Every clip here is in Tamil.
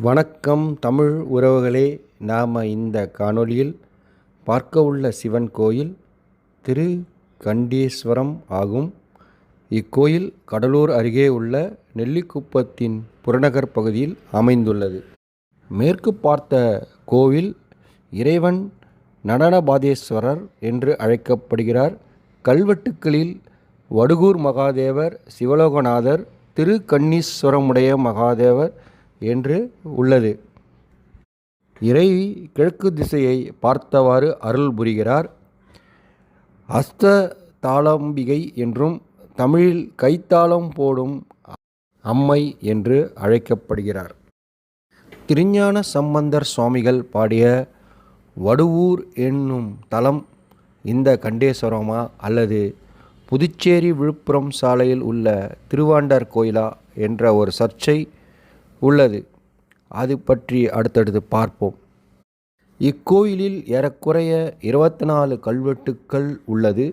வணக்கம் தமிழ் உறவுகளே நாம் இந்த காணொளியில் பார்க்க உள்ள சிவன் கோயில் திரு கண்டீஸ்வரம் ஆகும். இக்கோயில் கடலூர் அருகே உள்ள நெல்லிக்குப்பத்தின் புறநகர் பகுதியில் அமைந்துள்ளது. மேற்கு பார்த்த கோவில் இறைவன் நடனபாதேஸ்வரர் என்று அழைக்கப்படுகிறார். கல்வெட்டுக்களில் வடுகூர் மகாதேவர் சிவலோகநாதர் திருக்கண்ணீஸ்வரமுடைய மகாதேவர் என்று உள்ளது. இறை கிழக்கு திசையை பார்த்தவாறு அருள் புரிகிறார். அஸ்த தாளம்பிகை என்றும் தமிழில் கைத்தாளம் போடும் அம்மை என்று அழைக்கப்படுகிறார். திருஞான சம்பந்தர் சுவாமிகள் பாடிய வடுவூர் என்னும் தலம் இந்த கண்டேஸ்வரமா அல்லது புதுச்சேரி விழுப்புரம் சாலையில் உள்ள திருவாண்டர் கோயிலா என்ற ஒரு சர்ச்சை உள்ளது. அது பற்றி அடுத்தடுத்து பார்ப்போம். இக்கோயிலில் ஏறக்குறைய இருபத்தி நாலு கல்வெட்டுக்கள் உள்ளது.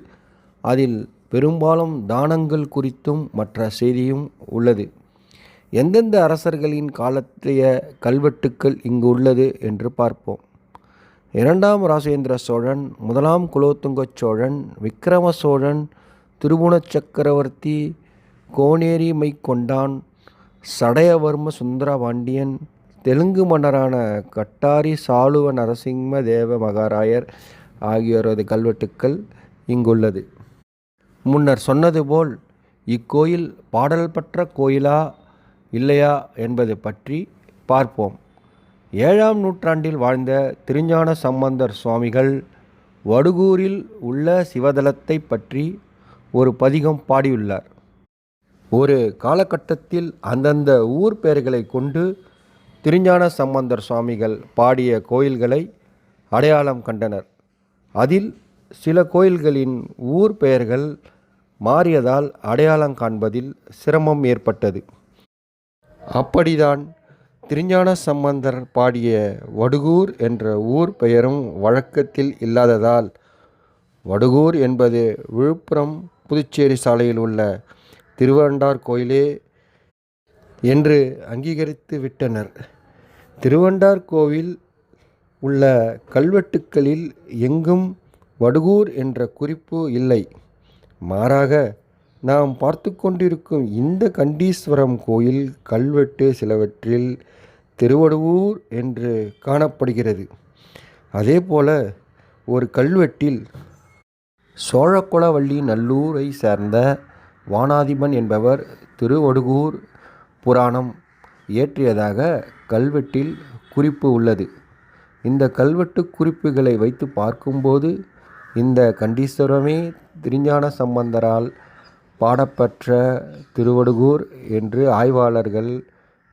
அதில் பெரும்பாலும் தானங்கள் குறித்தும் மற்ற செய்தியும் உள்ளது. எந்தெந்த அரசர்களின் காலத்திய கல்வெட்டுக்கள் இங்கு உள்ளது என்று பார்ப்போம். இரண்டாம் ராஜேந்திர சோழன் முதலாம் குலோத்துங்க சோழன் விக்கிரம சோழன் திருபுண சக்கரவர்த்தி கோனேரி மைக்கொண்டான் சடையவர்ம சுந்தரபாண்டியன் தெலுங்கு மன்னரான கட்டாரி சாளுவ நரசிம்ம தேவ மகாராயர் ஆகியோரது கல்வெட்டுக்கள் இங்குள்ளது. முன்னர் சொன்னது போல் இக்கோயில் பாடல் பெற்ற கோயிலா இல்லையா என்பது பற்றி பார்ப்போம். ஏழாம் நூற்றாண்டில் வாழ்ந்த திருஞான சம்பந்தர் சுவாமிகள் வடுகூரில் உள்ள சிவதலத்தை பற்றி ஒரு பதிகம் பாடியுள்ளார். ஒரு காலகட்டத்தில் அந்தந்த ஊர் பெயர்களை கொண்டு திருஞான சம்பந்தர் சுவாமிகள் பாடிய கோயில்களை அடையாளம் கண்டனர். அதில் சில கோயில்களின் ஊர் பெயர்கள் மாறியதால் அடையாளம் காண்பதில் சிரமம் ஏற்பட்டது. அப்படிதான் திருஞான சம்பந்தர் பாடிய வடுகூர் என்ற ஊர் பெயரும் வழக்கத்தில் இல்லாததால் வடுகூர் என்பது விழுப்புரம் புதுச்சேரி சாலையில் உள்ள திருவண்டார் கோயிலே என்று அங்கீகரித்து விட்டனர். திருவண்டார் கோவில் உள்ள கல்வெட்டுக்களில் எங்கும் வடுகூர் என்ற குறிப்பு இல்லை. மாறாக நாம் பார்த்து கொண்டிருக்கும் இந்த கண்டீஸ்வரம் கோயில் கல்வெட்டு சிலவற்றில் திருவடுவூர் என்று காணப்படுகிறது. அதேபோல ஒரு கல்வெட்டில் சோழக்குளவள்ளி நல்லூரை சேர்ந்த வானாதிபன் என்பவர் திருவடுகூர் புராணம் இயற்றியதாக கல்வெட்டில் குறிப்பு உள்ளது. இந்த கல்வெட்டு குறிப்புகளை வைத்து பார்க்கும்போது இந்த கண்டீஸ்வரமே திருஞான சம்பந்தரால் பாடப்பெற்ற திருவடுகூர் என்று ஆய்வாளர்கள்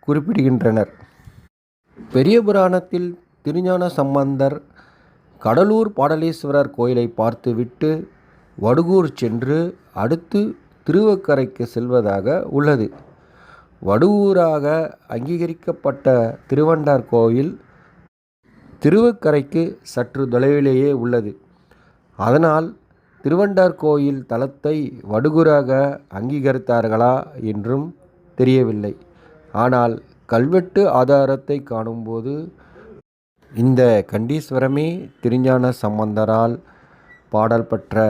குறிப்பிடுகின்றனர். பெரிய புராணத்தில் திருஞான சம்பந்தர் கடலூர் பாடலீஸ்வரர் கோயிலை பார்த்துவிட்டு வடுகூர் சென்று அடுத்து திருவக்கரைக்கு செல்வதாக உள்ளது. வடுவூராக அங்கீகரிக்கப்பட்ட திருவண்டார் கோயில் திருவக்கரைக்கு சற்று தொலைவிலேயே உள்ளது. அதனால் திருவண்டார் கோயில் தலத்தை வடுகூராக அங்கீகரித்தார்களா என்றும் தெரியவில்லை. ஆனால் கல்வெட்டு ஆதாரத்தை காணும்போது இந்த கண்டீஸ்வரமே திருஞான சம்பந்தரால் பாடல் பெற்ற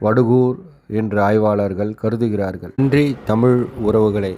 வடுகூர் என்று ஆய்வாளர்கள் கருதுகிறார்கள். நன்றி தமிழ் உறவுகளை.